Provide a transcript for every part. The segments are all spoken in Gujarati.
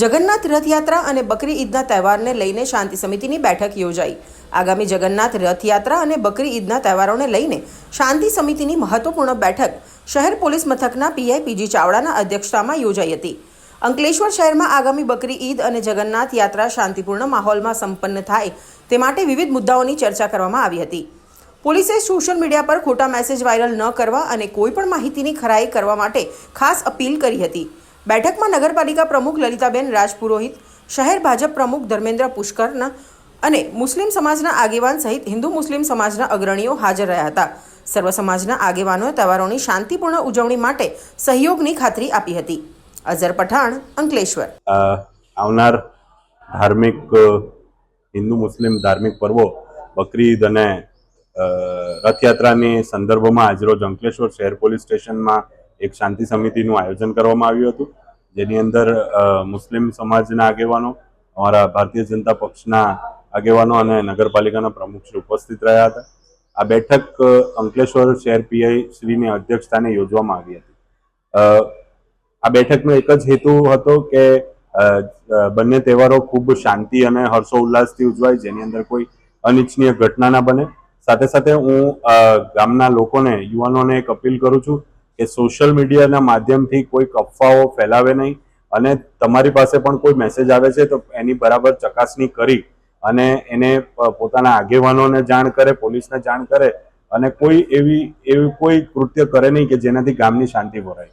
જગન્નાથ રથયાત્રા અને બકરી ઈદના તહેવારને લઈને શાંતિ સમિતિની બેઠક યોજાઈ. આગામી જગન્નાથ રથયાત્રા અને બકરી ઈદના તહેવારોને લઈને શાંતિ સમિતિની મહત્વપૂર્ણ બેઠક શહેર પોલીસ મથકના પીઆઈ પીજી ચાવડાના અધ્યક્ષતામાં યોજાઈ હતી. અંકલેશ્વર શહેરમાં આગામી બકરી ઈદ અને જગન્નાથ યાત્રા શાંતિપૂર્ણ માહોલમાં સંપન્ન થાય તે માટે વિવિધ મુદ્દાઓની ચર્ચા કરવામાં આવી હતી. પોલીસે સોશિયલ મીડિયા પર ખોટા મેસેજ વાયરલ ન કરવા અને કોઈપણ માહિતીની ખરાઈ કરવા માટે ખાસ અપીલ કરી હતી. બેઠકમાં નગરપાલિકા પ્રમુખ લલિતાબેન રાજપુરોહિત, શહેર ભાજપ પ્રમુખ ધર્મેન્દ્ર પુષ્કરના અને મુસ્લિમ સમાજના આગેવાન સહિત હિન્દુ મુસ્લિમ સમાજના અગ્રણીઓ હાજર રહ્યા હતા. સર્વ સમાજના આગેવાનોએ તહેવારોની શાંતિપૂર્ણ ઉજવણી માટે સહયોગની ખાતરી આપી હતી. અઝર પઠાણ, અંકલેશ્વર. આવનાર ધાર્મિક હિન્દુ મુસ્લિમ ધાર્મિક પર્વો, બકરીદ અને રથયાત્રાની સંદર્ભમાં આજરોજ અંકલેશ્વર શહેર પોલીસ સ્ટેશનમાં એક શાંતિ સમિતિનું આયોજન કરવામાં આવ્યું હતું. જેની અંદર મુસ્લિમ સમાજના આગેવાનો, અમારા ભારતીય જનતા પક્ષના આગેવાનો અને નગરપાલિકાના પ્રમુખશ્રી ઉપસ્થિત રહ્યા હતા. આ બેઠક અંકલેશ્વર શહેર પીઆઈ શ્રીની અધ્યક્ષતાને યોજવામાં આવી હતી. આ બેઠકનો એક જ હેતુ હતો કે બંને તહેવારો ખૂબ શાંતિ અને હર્ષો ઉલ્લાસથી ઉજવાય, જેની અંદર કોઈ અનિચ્છનીય ઘટના ના બને. સાથે સાથે હું ગામના લોકોને, યુવાનોને એક અપીલ કરું છું કે સોશિયલ મીડિયાના માધ્યમથી કોઈ અફવાઓ ફેલાવે નહીં અને તમારી પાસે પણ કોઈ મેસેજ આવે છે તો એની બરાબર ચકાસણી કરી અને એને પોતાના આગેવાનોને જાણ કરે, પોલીસને જાણ કરે અને કોઈ એવી એવી કોઈ કૃત્ય કરે નહીં કે જેનાથી ગામની શાંતિ ભરાય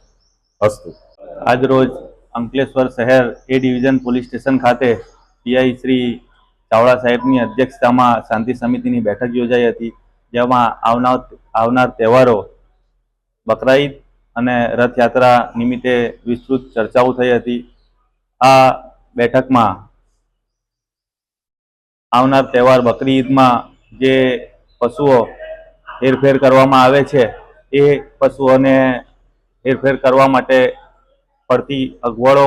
અસ્તુ. આજરોજ અંકલેશ્વર શહેર એ ડિવિઝન પોલીસ સ્ટેશન ખાતે પીઆઈ શ્રી ચાવડા સાહેબની અધ્યક્ષતામાં શાંતિ સમિતિની બેઠક યોજાઈ હતી, જેમાં આવનાર આવનાર તહેવારો બકરા ઈદ અને રથયાત્રા નિમિત્તે વિસ્તૃત ચર્ચાઓ થઈ હતી. આ બેઠકમાં આવનાર તહેવાર બકરી ઈદમાં જે પશુઓ હેરફેર કરવામાં આવે છે, એ પશુઓને હેરફેર કરવા માટે પડતી અગવડો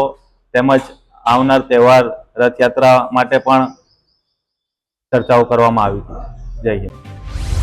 તેમજ આવનાર તહેવાર રથયાત્રા માટે પણ ચર્ચાઓ કરવામાં આવી. જય હિન્દ.